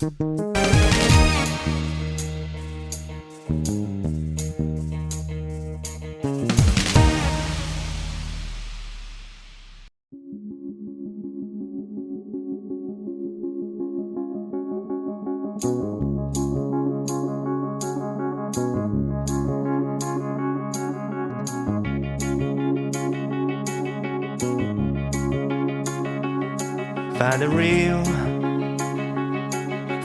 Find the real,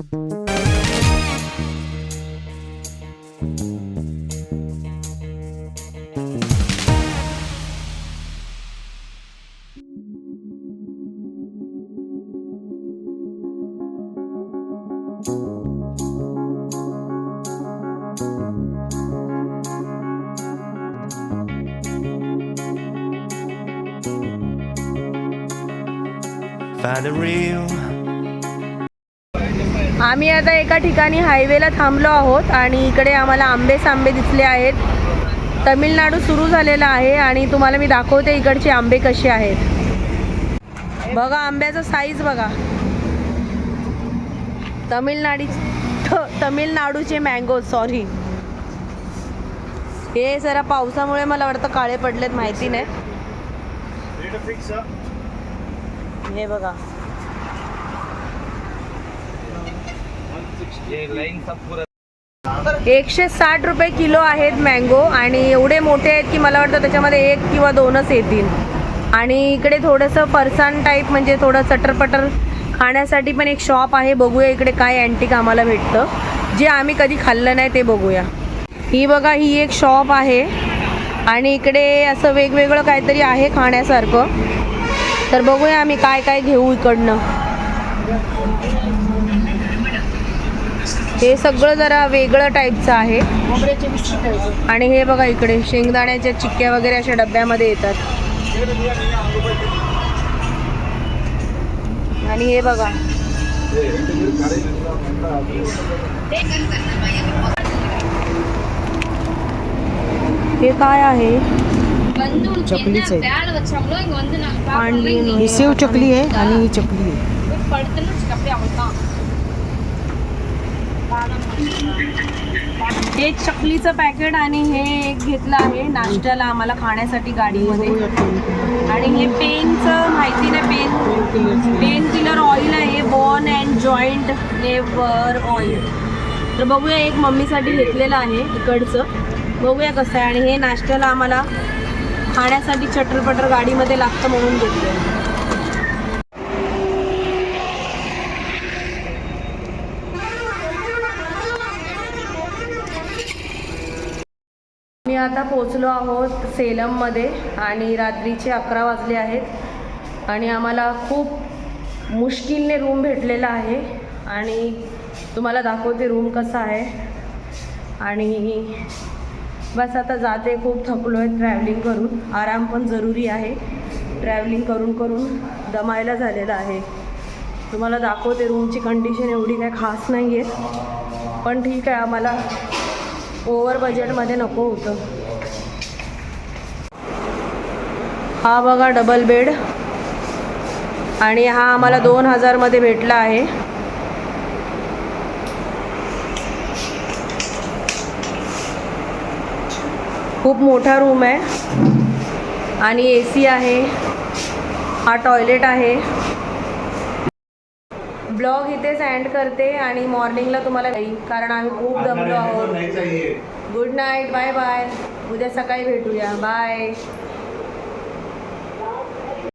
Find the real. आम्ही आता एका ठिकाणी हायवेला थांबलो आहोत आणि इकडे आम्हाला आंबे सांबे दिसले आहेत. तमिळनाडू सुरू झालेला आहे आणि तुम्हाला मी दाखवते इकडचे आंबे कसे आहेत. बघा आंब्याचा साईज बघा. तमिळनाडी तमिळनाडूचे मँगो सॉरी हे जरा पावसामुळे मला वाटतं काळे पडलेत माहिती नाही. हे बघा. एकशे साठ रुपये किलो आहेत मँगो आणि एवढे मोठे आहेत की मला वाटतं त्याच्यामध्ये एक किंवा दोनच येतील. आणि इकडे थोडंसं फरसान टाईप म्हणजे थोडं चटरपटर खाण्यासाठी पण एक शॉप आहे. बघूया इकडे काय अँटिक आम्हाला भेटतं. जे आम्ही कधी खाल्लं नाही ते बघूया. ही बघा ही एक शॉप आहे. आणि इकडे असं वेगवेगळं काहीतरी आहे खाण्यासारखं. तर बघूया आम्ही काय काय घेऊ इकडनं. हे सगळं जरा वेगळं टाईपचं आहे. आणि हे बघा इकडे शेंगदाण्याच्या चिक्क्या वगैरे अशा डब्यामध्ये येतात. आणि हे बघा. हे काय आहे? चकलीच आहे. अंडी ही सेव चकली आहे आणि ही चकली आहे. हे चकलीचं पॅकेट आणि हे एक घेतलं आहे नाश्त्याला आम्हाला खाण्यासाठी गाडीमध्ये. आणि हे पेनचं माहिती नाही पेन? पेन किलर ऑइल आहे बॉन अँड जॉईंट नेवर ऑइल तर बघूया एक मम्मीसाठी घेतलेलं आहे इकडचं. बघूया कसं आहे. आणि हे नाश्त्याला आम्हाला खाण्यासाठी चटरपटर गाडीमध्ये लागतं म्हणून घेतलं आता पोचलो आहोत सेलममध्ये आणि रात्रीचे अकरा वाजले आहेत. आणि आम्हाला खूप मुश्किलने रूम भेटलेला आहे. आणि तुम्हाला दाखवते रूम कसा आहे. आणि बस आता जाते खूप थकलो आहे ट्रॅव्हलिंग करून. आराम पण जरुरी आहे. ट्रॅव्हलिंग करून करून दमायला झालेला आहे. तुम्हाला दाखवते रूमची कंडिशन एवढी काय खास नाही आहे पण ठीक आहे आम्हाला ओव्हर बजेटमध्ये नको होतं. हा बघा डबल बेड आणि हा आम्हाला दोन हजारमध्ये भेटला आहे. खूप मोठा रूम आहे. आणि ए सी आहे. हा टॉयलेट आहे. ब्लॉग इथेच एंड करते आणि मॉर्निंगला तुम्हाला येईल कारण आम्ही खूप दमलो आहोत. गुड नाईट बाय बाय उद्या सकाळी भेटूया. बाय